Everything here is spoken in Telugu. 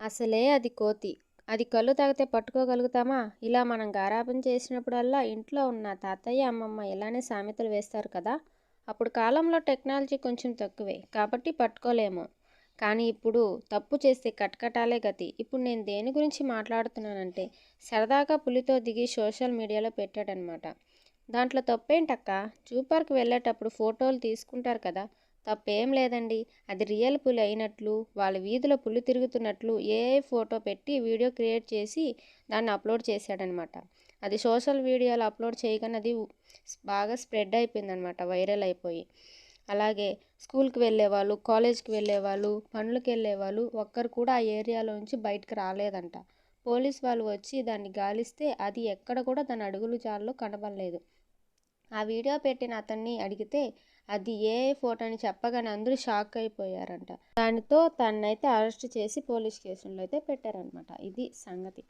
అసలే అది కోతి. అది కళ్ళు తాగితే పట్టుకోగలుగుతామా? ఇలా మనం గారాబం చేసినప్పుడల్లా ఇంట్లో ఉన్న తాతయ్య అమ్మమ్మ ఇలానే సామెతలు వేస్తారు కదా? అప్పుడు కాలంలో టెక్నాలజీ కొంచెం తక్కువే కాబట్టి పట్టుకోలేము. కానీ ఇప్పుడు తప్పు చేస్తే కటకటాలే గతి. ఇప్పుడు నేను దేని గురించి మాట్లాడుతున్నానంటే సరదాగా పులితో దిగి సోషల్ మీడియాలో పెట్టాడనమాట. దాంట్లో తప్పేంటక్క? జూ పార్క్ వెళ్ళేటప్పుడు ఫోటోలు తీసుకుంటారు కదా? తప్పేం లేదండి. అది రియల్ పులి అయినట్లు వాళ్ళ వీధిలో పులి తిరుగుతున్నట్లు ఏ ఫోటో పెట్టి వీడియో క్రియేట్ చేసి దాన్ని అప్లోడ్ చేశాడనమాట. అది సోషల్ వీడియోలో అప్లోడ్ చేయగానే అది బాగా స్ప్రెడ్ అయిపోయిందనమాట వైరల్ అయిపోయి. అలాగే స్కూల్కి వెళ్ళేవాళ్ళు కాలేజ్కి వెళ్ళేవాళ్ళు పనులకు వెళ్ళేవాళ్ళు ఒక్కరు కూడా ఆ ఏరియాలో నుంచి బయటకు రాలేదంట. పోలీస్ వాళ్ళు వచ్చి దాన్ని గాలిస్తే అది ఎక్కడ కూడా దాని అడుగులు జాల్లో కనబడలేదు. ఆ వీడియో పెట్టిన అతన్ని అడిగితే అది ఏ ఫోటో అని చెప్పగానే అందరూ షాక్ అయిపోయారంట. దానితో తన్నైతే అరెస్ట్ చేసి పోలీస్ స్టేషన్లో అయితే పెట్టారనమాట ఇది సంగతి.